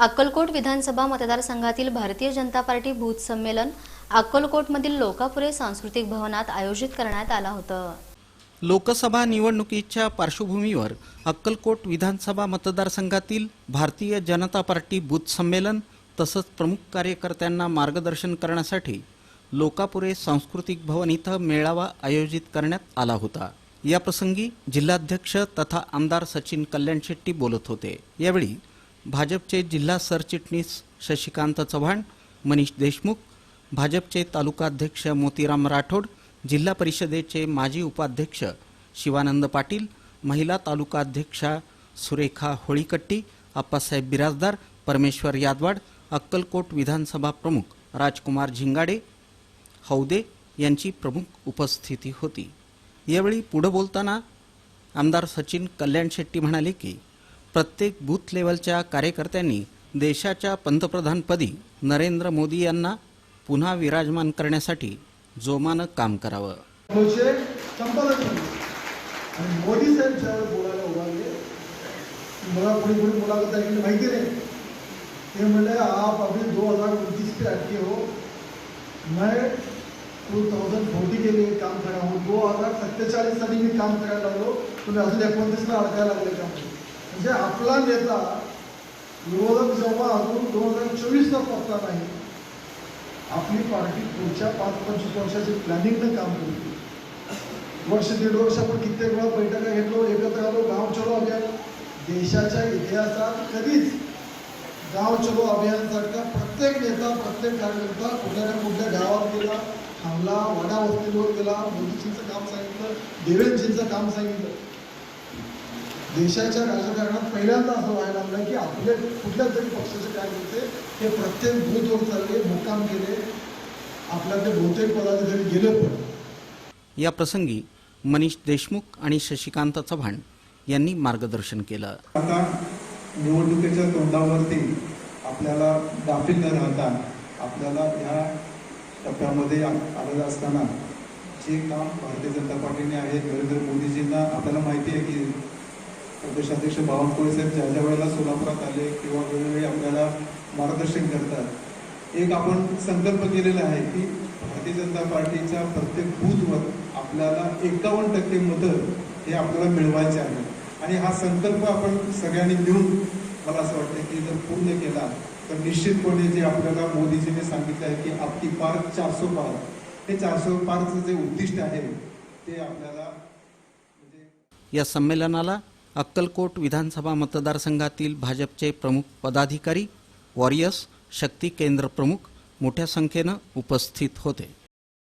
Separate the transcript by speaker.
Speaker 1: अक्कलकोट विधानसभा मतदारसंघातील Bharatiya Janata party booth संमेलन अक्कलकोटमधील लोकापुरे सांस्कृतिक भवनात आयोजित करण्यात आलं होतं.
Speaker 2: लोकसभा निवडणुकीच्या पार्श्वभूमीवर अक्कलकोट विधानसभा मतदारसंघातील भारतीय जनता पार्टी बूथ संमेलन तसंच प्रमुख कार्यकर्त्यांना मार्गदर्शन करण्यासाठी लोकापुरे सांस्कृतिक भवन इथं मेळावा आयोजित करण्यात आला होता. याप्रसंगी जिल्हाध्यक्ष तथा आमदार सचिन कल्याण शेट्टी बोलत होते. यावेळी भाजपचे जिल्हा सरचिटणीस शशिकांत चव्हाण मनीष देशमुख भाजपचे तालुकाध्यक्ष मोतीराम राठोड जिल्हा परिषदेचे माजी उपाध्यक्ष शिवानंद पाटील महिला तालुकाध्यक्षा सुरेखा होळीकट्टी आप्पासाहेब बिराजदार परमेश्वर यादवाड अक्कलकोट विधानसभा प्रमुख राजकुमार झिंगाडे हौदे यांची प्रमुख उपस्थिती होती. यावेळी पुढं बोलताना आमदार सचिन कल्याण शेट्टी म्हणाले की प्रत्येक बूथ लेवलच्या कार्यकर्त्यांनी देशाच्या पंतप्रधानपदी नरेंद्र मोदी यांना पुन्हा विराजमान करण्यासाठी जोमानं काम करावं.
Speaker 3: आणि मोदी साहेब ज्यावेळेस बोलायला उभारले मला कोणी कोणी मुलाखत ऐकली माहिती नाही. ते म्हणले आप अभी दो हजार उनतीस पे अटके हो। मैं टू थाउजंड फोर्टी के लिए काम करा हूँ। दो हजार सत्तेचाळीस साली मी काम करायला लागलो तुम्ही अजून एकोणतीसला अडकायला लागले काम म्हणजे आपला नेता विरोधक जेव्हा अजून दोन हजार चोवीसला पत्ता नाही आपली पार्टी पुढच्या पाच पंचवीस वर्षाची प्लॅनिंगनं काम करते वर्ष दीड वर्ष आपण कित्येक वेळा बैठका घेतलो एकत्र आलो गाव चलो अभियान. देशाच्या इतिहासात कधीच गाव चलो अभियानसारखा प्रत्येक नेता प्रत्येक कार्यकर्ता कुठल्या ना कुठल्या गावात गेला थांबला वडा वस्तीवर गेला मोदीजींचं काम सांगितलं देवेंद्रजींचं काम सांगितलं. देशाच्या राजकारणात पहिल्यांदा असं व्हायला लागलं की आपले कुठल्याच तरी पक्षाचे कार्यकर्ते हे प्रत्येक बूथवर चालले मुक्काम केले आपल्या ते बहुतेक पदाधिकारी गेले पण.
Speaker 2: या प्रसंगी मनीष देशमुख आणि शशिकांत चव्हाण यांनी मार्गदर्शन केलं.
Speaker 4: आता निवडणुकीच्या तोंडावरती आपल्याला गाफील न राहता आपल्याला ह्या टप्प्यामध्ये आलेलं असताना जे काम भारतीय जनता पार्टीने आहे नरेंद्र मोदीजींना आपल्याला माहिती आहे की प्रदेशाध्यक्ष बावनकुळे साहेब ज्या ज्या वेळेला सोलापुरात आले किंवा वेळोवेळी आपल्याला मार्गदर्शन करतात एक आपण संकल्प केलेला आहे की भारतीय जनता पार्टीच्या प्रत्येक बूथवर आपल्याला एकावन्न टक्के मतं हे आपल्याला मिळवायचे आहे आणि हा संकल्प आपण सगळ्यांनी मिळून मला असं वाटतं की जर पूर्ण केला तर निश्चितपणे जे आपल्याला मोदीजीने सांगितलं आहे की आपकी पार चारसो पार हे चारसो पारचं जे उद्दिष्ट आहे ते आपल्याला म्हणजे
Speaker 2: या संमेलनाला अक्कलकोट विधानसभा मतदारसंघातील भाजपचे प्रमुख पदाधिकारी वॉरियर्स शक्ती केंद्र प्रमुख मोठ्या संख्येनं उपस्थित होते.